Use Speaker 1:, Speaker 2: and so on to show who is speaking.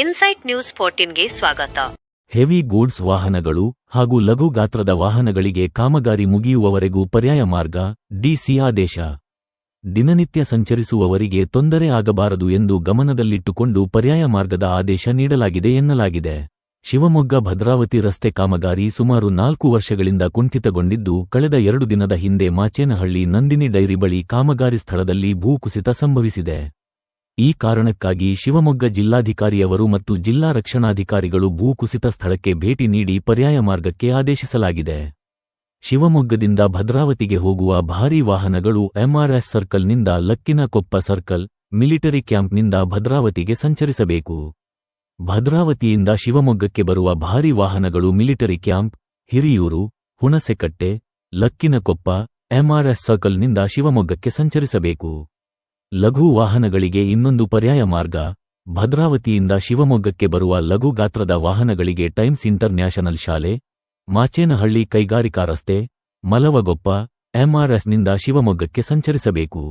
Speaker 1: Insight news ಫೋರ್ಟೀನ್ಗೆ ಸ್ವಾಗತ.
Speaker 2: Heavy goods ವಾಹನಗಳು ಹಾಗೂ ಲಘು ಗಾತ್ರದ ವಾಹನಗಳಿಗೆ ಕಾಮಗಾರಿ ಮುಗಿಯುವವರೆಗೂ ಪರ್ಯಾಯ ಮಾರ್ಗ ಡಿಸಿ ಆದೇಶ ದಿನನಿತ್ಯ ಸಂಚರಿಸುವವರಿಗೆ ತೊಂದರೆ ಆಗಬಾರದು ಎಂದು ಗಮನದಲ್ಲಿಟ್ಟುಕೊಂಡು ಪರ್ಯಾಯ ಮಾರ್ಗದ ಆದೇಶ ನೀಡಲಾಗಿದೆ ಎನ್ನಲಾಗಿದೆ. ಶಿವಮೊಗ್ಗ ಭದ್ರಾವತಿ ರಸ್ತೆ ಕಾಮಗಾರಿ ಸುಮಾರು ನಾಲ್ಕು ವರ್ಷಗಳಿಂದ ಕುಂಠಿತಗೊಂಡಿದ್ದು, ಕಳೆದ ಎರಡು ದಿನದ ಹಿಂದೆ ಮಾಚೇನಹಳ್ಳಿ ನಂದಿನಿ ಡೈರಿ ಬಳಿ ಕಾಮಗಾರಿ ಸ್ಥಳದಲ್ಲಿ ಭೂಕುಸಿತ ಸಂಭವಿಸಿದೆ. ಈ ಕಾರಣಕ್ಕಾಗಿ ಶಿವಮೊಗ್ಗ ಜಿಲ್ಲಾಧಿಕಾರಿಯವರು ಮತ್ತು ಜಿಲ್ಲಾ ರಕ್ಷಣಾಧಿಕಾರಿಗಳು ಭೂಕುಸಿತ ಸ್ಥಳಕ್ಕೆ ಭೇಟಿ ನೀಡಿ ಪರ್ಯಾಯ ಮಾರ್ಗಕ್ಕೆ ಆದೇಶಿಸಲಾಗಿದೆ. ಶಿವಮೊಗ್ಗದಿಂದ ಭದ್ರಾವತಿಗೆ ಹೋಗುವ ಭಾರೀ ವಾಹನಗಳು ಎಂಆರ್ಎಸ್ ಸರ್ಕಲ್ನಿಂದ ಲಕ್ಕಿನಕೊಪ್ಪ ಸರ್ಕಲ್, ಮಿಲಿಟರಿ ಕ್ಯಾಂಪ್ನಿಂದ ಭದ್ರಾವತಿಗೆ ಸಂಚರಿಸಬೇಕು. ಭದ್ರಾವತಿಯಿಂದ ಶಿವಮೊಗ್ಗಕ್ಕೆ ಬರುವ ಭಾರೀ ವಾಹನಗಳು military camp, Hiriyur, Hunasekatte, Lakkinakoppa MRS ಸರ್ಕಲ್ನಿಂದ ಶಿವಮೊಗ್ಗಕ್ಕೆ ಸಂಚರಿಸಬೇಕು. ಲಘು ವಾಹನಗಳಿಗೆ ಇನ್ನೊಂದು ಪರ್ಯಾಯ ಮಾರ್ಗ, ಭದ್ರಾವತಿಯಿಂದ ಶಿವಮೊಗ್ಗಕ್ಕೆ ಬರುವ ಲಘು ಗಾತ್ರದ ವಾಹನಗಳಿಗೆ ಟೈಮ್ಸ್ ಇಂಟರ್ನ್ಯಾಷನಲ್ ಶಾಲೆ, ಮಾಚೇನಹಳ್ಳಿ ಕೈಗಾರಿಕಾ ರಸ್ತೆ, ಮಲವಗೊಪ್ಪ, ಎಂಆರ್ಎಸ್ನಿಂದ ಶಿವಮೊಗ್ಗಕ್ಕೆ ಸಂಚರಿಸಬೇಕು.